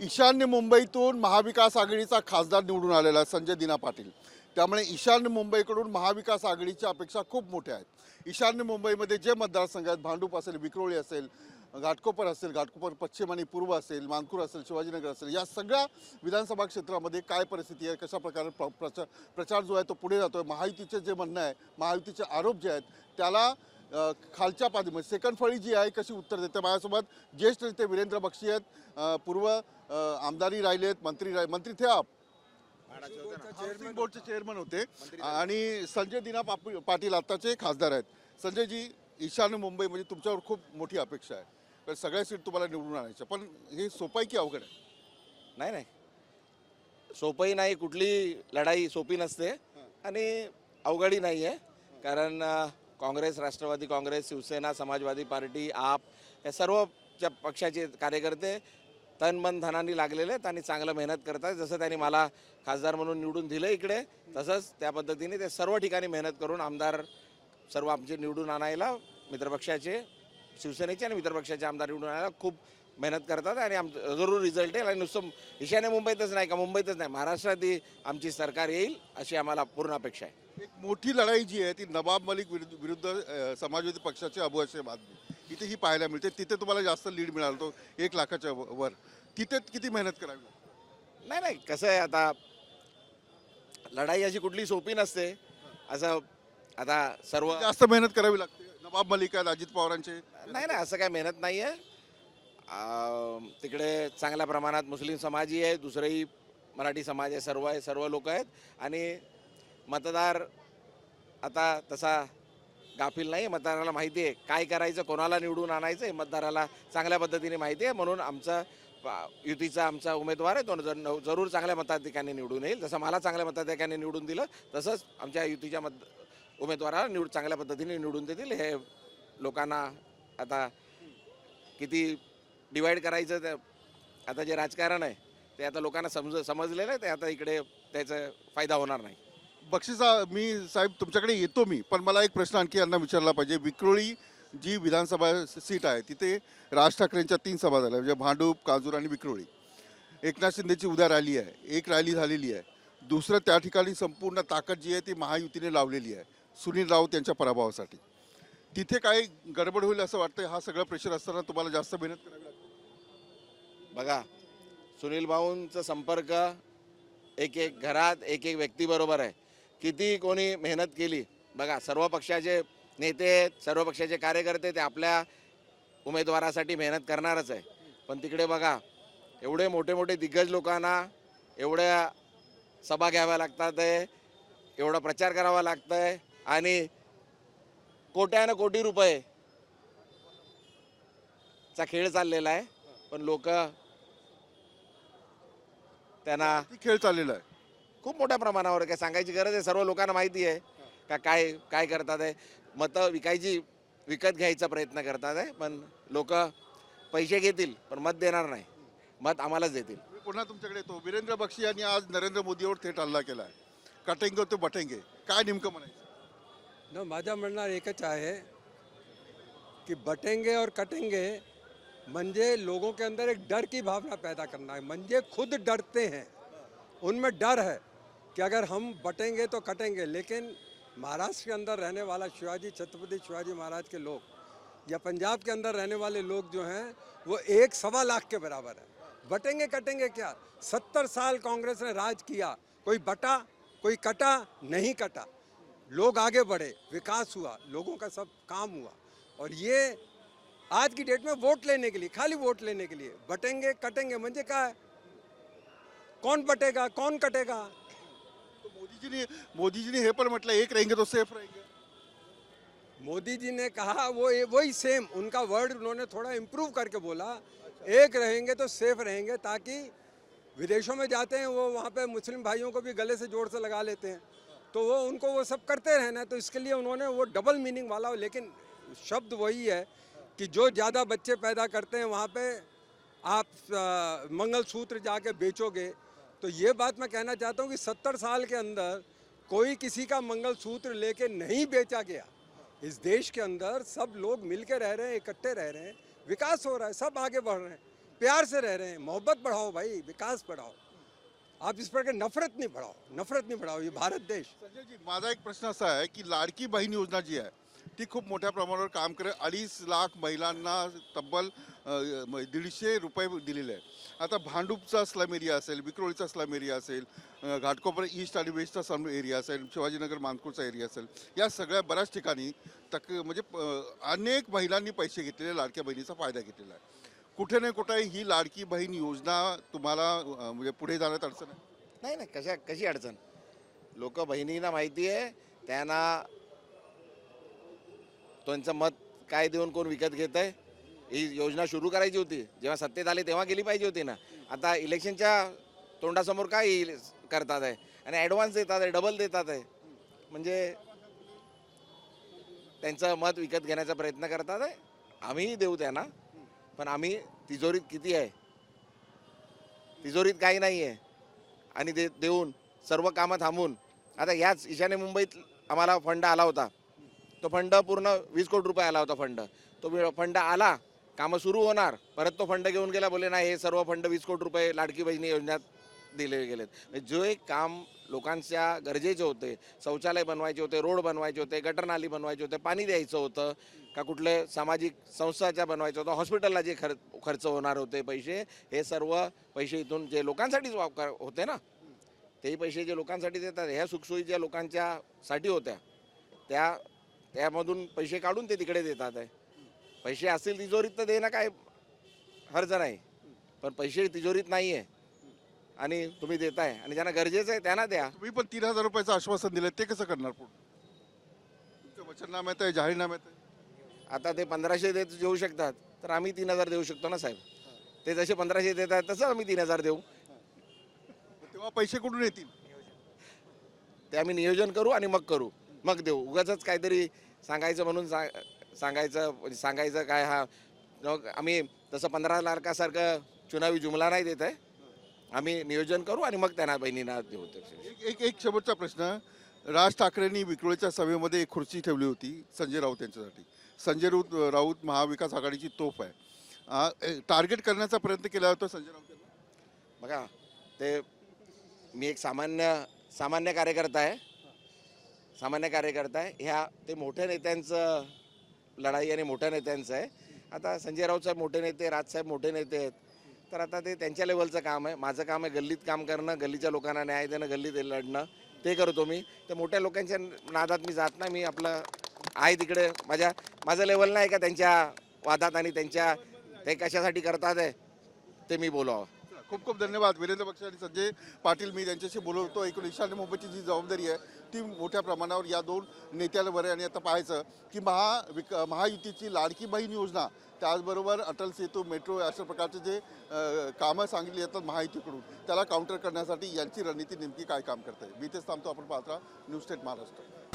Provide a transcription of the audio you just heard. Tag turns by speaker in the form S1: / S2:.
S1: ईशान्य मुंबईतून महाविकास आघाडीचा खासदार निवडून आलेला आहे संजय दिना पाटील. त्यामुळे ईशान्य मुंबईकडून महाविकास आघाडीच्या अपेक्षा खूप मोठ्या आहेत. ईशान्य मुंबईमध्ये जे मतदारसंघ आहेत भांडूप असेल विक्रोळी असेल घाटकोपर असेल घाटकोपर पश्चिम आणि पूर्व असेल मानकूर असेल शिवाजीनगर असेल या सगळ्या विधानसभा क्षेत्रामध्ये काय परिस्थिती आहे कशा प्रकारे प्र प्रचार प्रचार जो आहे तो पुढे जातो आहे महायुतीचे जे म्हणणं आहे महायुतीचे आरोप जे आहेत त्याला खालच्या पातळीमध्ये सेकंड फळी जी आहे कशी उत्तर देते? माझ्यासोबत ज्येष्ठ नेते वीरेंद्र बक्षी आहेत. पूर्व अ, आमदारही राहिले आहेत मंत्री राहिले मंत्री थे आप? हाऊसिंग बोर्डचे चेअरमन होते. आणि संजय दिना पाटील आत्ताचे खासदार आहेत. संजयजी ईशान्य मुंबई म्हणजे तुमच्यावर खूप मोठी अपेक्षा आहे. तर सगळ्या सीट तुम्हाला निवडून आणायच्या पण हे सोपं आहे की अवघड आहे?
S2: नाही नाही. सोपंही नाही कुठली लढाई सोपी नसते. आणि अवघडही नाही आहे. कारण Congress Rashtravadi Congress Shivsena Samajwadi party AAP या सर्व पक्षाचे कार्यकर्ते तन मन धनाने लागलेले आहेत आणि चांगलं मेहनत करतात जसं त्यांनी मला खासदार म्हणून निवडून दिलं इकडे तसंच त्या पद्धतीने ते सर्व ठिकाणी मेहनत करून आमदार सर्व आमचे निवडून आणायला मित्रपक्षाचे शिवसेनेचे आणि मित्रपक्षाचे आमदार निवडून आणायला खूप मेहनत करतात आणि आम जरूर रिझल्ट येईल. आणि नुसतं ईशान्य मुंबईतच नाही का? मुंबईतच नाही. महाराष्ट्रातही आमची सरकार येईल अशी आम्हाला पूर्ण अपेक्षा आहे.
S1: एक मोठी लढाई जी आहे ती नवाब मलिक विरुद्ध विरुद्ध अ, समाजवादी पक्षाचे अबू हशेम आदमी. इथे ही पाहायला मिळते. तिथे तुम्हाला जास्त लीड मिळाला तो एक लाखाच्या व- वर. तिथे किती मेहनत करावी? लागते?
S2: नाही नाही. कसं आहे आता लढाई अशी कुठली सोपी नसते. असं आता सर्व
S1: जास्त मेहनत करावी लागते. नवाब मलिक आहेत अजित पवारांचे.
S2: नाही नाही. असं काय मेहनत नाही आहे तिकडे चांगल्या प्रमाणात मुस्लिम समाजही आहे दुसरंही मराठी समाज आहे सर्व आहे सर्व लोक आहेत. आणि मतदार आता तसा गाफील नाही मतदाराला माहिती आहे काय करायचं कोणाला निवडून आणायचं आहे मतदाराला चांगल्या पद्धतीने माहिती आहे. म्हणून आमचा युतीचा आमचा उमेदवार आहे तो जर- जरूर चांगल्या मताधिकाने निवडून येईल. जसं मला चांगल्या मताधिकाने निवडून दिलं तसंच आमच्या युतीच्या मत उमेदवाराला निवड चांगल्या पद्धतीने निवडून देतील. हे लोकांना आता किती डिवाईड करायचं त्या आता जे राजकारण आहे ते आता लोकांना समज समजलेलं आहे ते आता इकडे त्याचा फायदा होणार नाही.
S1: बक्षिसा मी साहेब तुमच्याकडे येतो मी पण मला एक प्रश्न आणखी यांना विचारला पाहिजे. विक्रोळी जी विधानसभा सीट आहे तिथे राज ठाकरेंच्या तीन सभा झाल्या म्हणजे भांडूप काजूर आणि विक्रोळी. एकनाथ शिंदेची उद्या रॅली आहे एक रॅली झालेली आहे. दुसरं त्या ठिकाणी संपूर्ण ताकद जी आहे ती महायुतीने लावलेली आहे सुनील राऊत यांच्या पराभवासाठी. तिथे काही गडबड होईल असं वाटतं हा सगळं प्रेशर असताना तुम्हाला जास्त मेहनत करावी
S2: बघा सुनील भाऊंचा संपर्क एक एक घरात एक एक व्यक्तीबरोबर आहे. किती कोणी मेहनत केली बघा सर्व पक्षाचे नेते सर्व पक्षाचे कार्यकर्ते ते आपल्या उमेदवारासाठी मेहनत करणारच आहे. पण तिकडे बघा एवढे मोठे मोठे दिग्गज लोकांना एवढ्या सभा घ्याव्या लागतात आहे एवढा प्रचार करावा लागतं आहे आणि कोट्यानं कोटी रुपये चा खेळ चाललेला आहे. पण लोक त्यांना
S1: खेळ चाललेला आहे.
S2: खूप मोठ्या प्रमाणावर काय सांगायची गरज आहे सर्व लोकांना माहिती आहे का काय काय करतात आहे. मतं विकायची विकत घ्यायचा प्रयत्न करतात आहे पण लोक पैसे घेतील पण मत देणार नाही. मत आम्हालाच देतील.
S1: मी पुन्हा तुमच्याकडे येतो. वीरेंद्र बक्षी यांनी आज नरेंद्र मोदीवर थेट हल्ला केला आहे. कटेंगे ते बटेंगे. काय नेमकं म्हणायचं?
S3: न माझं म्हणणं एकच आहे कि बटेंगे और कटेंगे म्हणजे लोगों के अंदर एक डर की भावना पैदा करना है। मंजे खुद डरते हैं। उनमें डर है कि अगर हम बटेंगे तो कटेंगे, लेकिन महाराष्ट्र के अंदर रहने वाला शिवाजी, छत्रपति शिवाजी महाराज के लोग या पंजाब के अंदर रहने वाले लोग जो हैं, वो एक सवा लाख के बराबर है। बटेंगे, कटेंगे क्या? सत्तर साल कांग्रेस ने राज किया। कोई बटा, कोई कटा, नहीं कटा। लोग आगे बढ़े, विकास हुआ, लोगों का सब काम हुआ। और ये आज की डेट में वोट लेने के लिए खाली वोट लेने के लिए। बटेंगे कटेंगे म्हणजे काय कौन बटेगा कौन कटेगा?
S1: तो मोदीजीने मोदीजीने हे पण म्हटलं एक रहेंगे तो सेफ़ रहेंगे।
S3: मोदी जी ने कहा वो वही सेम उनका वर्ड उन्होंने थोड़ा इम्प्रूव करके बोला एक रहेंगे तो सेफ़ रहेंगे ताकि विदेशों में जाते हैं वो वहाँ पे मुस्लिम भाइयों को भी गले से ज़ोर से लगा लेते हैं। तो वो उनको वो सब करते रहना तो इसके लिए उन्होंने वो डबल मीनिंग वाला लेकिन शब्द वही है कि जो ज़्यादा बच्चे पैदा करते हैं, वहाँ पे आप मंगलसूत्र जाके बेचोगे। तो ये बात मैं कहना चाहता हूँ कि सत्तर साल के अंदर कोई किसी का मंगलसूत्र लेके नहीं बेचा गया। इस देश के अंदर सब लोग मिल के रह रहे हैं, इकट्ठे रह रहे हैं, विकास हो रहा है, सब आगे बढ़ रहे हैं। प्यार से रह रहे हैं, मोहब्बत बढ़ाओ भाई, विकास बढ़ाओ। आप इस पर नफरत नहीं बढ़ाओ, नफरत नहीं बढ़ाओ, ये भारत देश।
S1: संजयजी माझा एक प्रश्न असा आहे की लाडकी बहीण योजना जी आहे ती खूप मोठ्या प्रमाणावर काम करे अडीच लाख महिलांना तब्बल दीडशे रुपये दिलेले आहे आता भांडूपचा स्लम एरिया असेल विक्रोळीचा स्लम एरिया असेल घाटकोपर ईस्ट आणि वेस्टचा स्लम एरिया असेल शिवाजीनगर मानकूरचा एरिया असेल या सगळ्या बऱ्याच ठिकाणी तक म्हणजे अनेक महिलांनी पैसे घेतलेले लाडक्या बहिणीचा फायदा घेतलेला आहे. कुठे ना कुठे ही लाडकी बहीण योजना तुम्हाला म्हणजे पुढे जाण्यात अडचण आहे?
S2: नाही नाही कशा कशी अडचण? लोक बहिणींना माहिती आहे त्यांना त्यांचं मत काय देऊन कोण विकत घेत आहे ही योजना सुरू करायची होती. जेव्हा सत्तेत आले तेव्हा गेली पाहिजे होती ना. आता इलेक्शनच्या तोंडासमोर काय करतात आहे. आणि ॲडव्हान्स देतात आहे डबल देतात आहे. म्हणजे त्यांचं मत विकत घेण्याचा प्रयत्न करतात आहे. आम्हीही देऊ त्यांना पण आम्ही तिजोरीत किती आहे? तिजोरीत काही नाही आहे. आणि ते देऊन सर्व कामं थांबून. आता याच ईशान्य मुंबईत आम्हाला फंड आला होता. तो फंड पूर्ण वीस कोटी रुपये आला होता फंड. तो फंड आला कामं सुरू होणार परत तो फंड घेऊन गेला बोले नाही हे सर्व फंड वीस कोटी रुपये लाडकी बहिणी योजनेत दिले गेलेत. म्हणजे जे काम लोकांच्या गरजेचे होते शौचालय बनवायचे होते रोड बनवायचे होते गटर नाली बनवायचे होते पाणी द्यायचं होतं का कुठले सामाजिक संस्थाच्या बनवायचं होतं हॉस्पिटलला जे खर्च खर्च होणार होते पैसे हे सर्व पैसे इथून जे लोकांसाठीच वापर होते ना तेही पैसे जे लोकांसाठी देतात ह्या सुखसोयी ज्या लोकांच्यासाठी होत्या. त्या त्यामधून पैसे काढून ते तिकडे देतात आहे. पैसे असतील तिजोरीत तर देणं काय हर्ज नाही पण पैसे तिजोरीत नाही आहे आणि तुम्ही देताय. आणि ज्यांना गरजेचं आहे त्यांना द्या.
S1: तुम्ही पण तीन हजार रुपयाचं आश्वासन दिलं ते कसं करणार पुढे? वचननाम्यात आहे जाहीरनाम्यात आहे
S2: आता ते पंधराशे देत देऊ शकतात. तर आम्ही तीन हजार देऊ शकतो ना साहेब? ते जसे पंधराशे देत आहेत तसं आम्ही तीन हजार देऊ.
S1: तेव्हा पैसे कुठून येतील?
S2: ते आम्ही नियोजन करू आणि मग करू. मग देऊ उगाच काहीतरी सांगायचं म्हणून सांग सांगायचं म्हणजे सांगायचं काय हा. मग आम्ही तसं पंधरा लाखासारखं चुनावी जुमला नाही देत आहे. आम्ही नियोजन करू आणि मग त्यांना बहिणींना देऊ.
S1: एक एक एक शेवटचा प्रश्न. राज ठाकरेंनी विक्रोळीच्या सभेमध्ये एक खुर्ची ठेवली होती संजय राऊत यांच्यासाठी. संजय राऊत राऊत महाविकास आघाडीची तोफ आहे. टार्गेट करण्याचा प्रयत्न केला होता संजय राऊत
S2: बघा ते मी एक सामान्य सामान्य कार्यकर्ता आहे. सामान्य कार्यकर्ता आहे. ह्या ते मोठ्या नेत्यांचं लढाई आणि मोठ्या नेत्यांचं आहे. आता संजय राऊत साहेब मोठे नेते राजसाहेब मोठे नेते आहेत. तर आता ते त्यांच्या लेवलचं काम आहे. माझं काम आहे गल्लीत काम करणं गल्लीच्या लोकांना न्याय देणं गल्लीत लढणं. ते करतो मी. तर मोठ्या लोकांच्या नादात मी जात नाही. मी आपलं आहे तिकडे. माझ्या माझं लेवल नाही का त्यांच्या वादात आणि त्यांच्या ते कशासाठी करतात आहे ते मी बोलावं.
S1: खूप खूप धन्यवाद. वीरेंद्र पक्ष आणि संजय पाटील मी त्यांच्याशी बोलवतो. एकूण ईशान्य मुंबईची जी जबाबदारी आहे किती मोठ्या प्रमाणावर या दोन नेत्यांवर आहे. आणि आता पाहायचं की महा विक महायुतीची लाडकी बहीण योजना त्याचबरोबर अटल सेतू मेट्रो अशा प्रकारचे जे कामं सांगितली जातात महायुतीकडून त्याला काउंटर करण्यासाठी यांची रणनीती नेमकी काय काम करते? मी तेच थांबतो. आपण पाहता न्यूज स्टेट महाराष्ट्र.